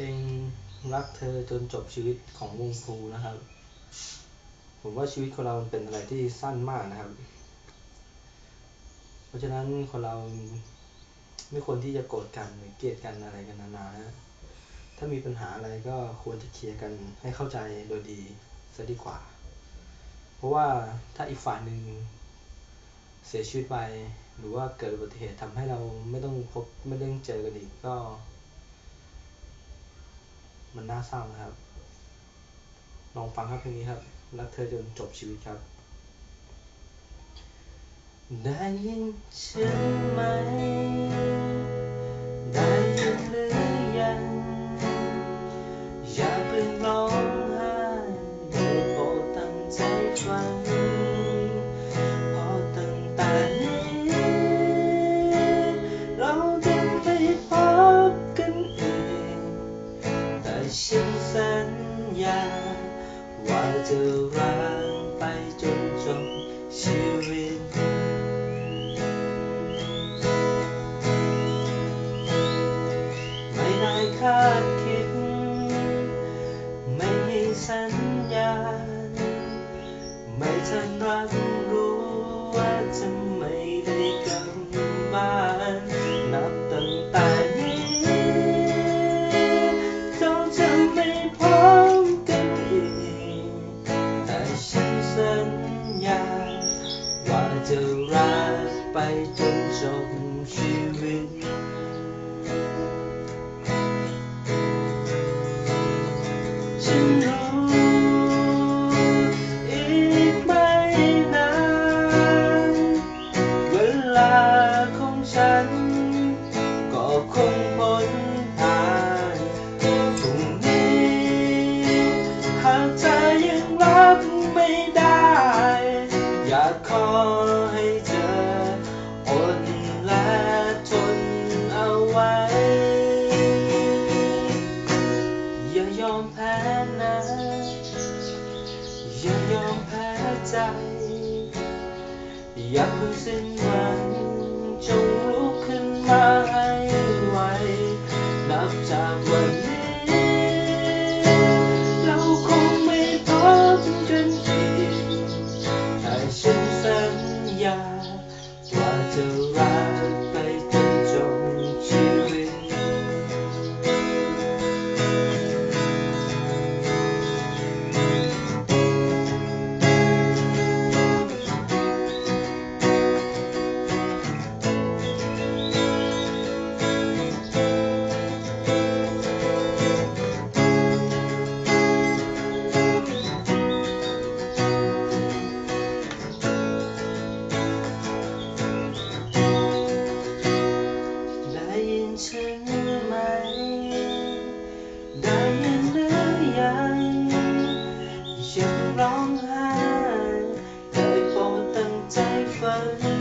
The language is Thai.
ลงรักเธอจนจบชีวิตของวงพลูนะครับ ผมว่าชีวิตคนเรามันเป็นอะไรที่สั้นมากนะครับ เพราะฉะนั้นคนเราไม่ควรที่จะโกรธกันหรือเกลียดกันอะไรกันนานๆนะถ้ามีปัญหาอะไรก็ควรจะเคลียร์กันให้เข้าใจโดยดีซะดีกว่า เพราะว่าถ้าอีกฝ่ายหนึ่งเสียชีวิตไปหรือว่าเกิดอุบัติเหตุทำให้เราไม่ต้องพบไม่ได้เจอกันอีกก็ มันน่าเศร้านะครับ ลองฟังครับเพลงนี้ครับรักเธอจนจบชีวิตครับ ได้ยินฉันไหม ว่าจะรักไปจนจบชีวิต ไม่นายคาดคิด ไม่มีสัญญาณ ไม่ทันรักรู้ว่าจะไม่ได้กลับ ส่ชีวิตรู้อีกไม่นานเวลาของฉัน พ้นะอย่ายอมแพ้ใจ อยากรู้สิ้นวังจงลุกขึ้นมาให้ไวนับจากวันนี้เราคงไม่พบกันอีกแต่ฉันสัญญาว่าจะรัก ได้ยินหรือยังฉันร้องไห้ได้โปรดตั้งใจฟัง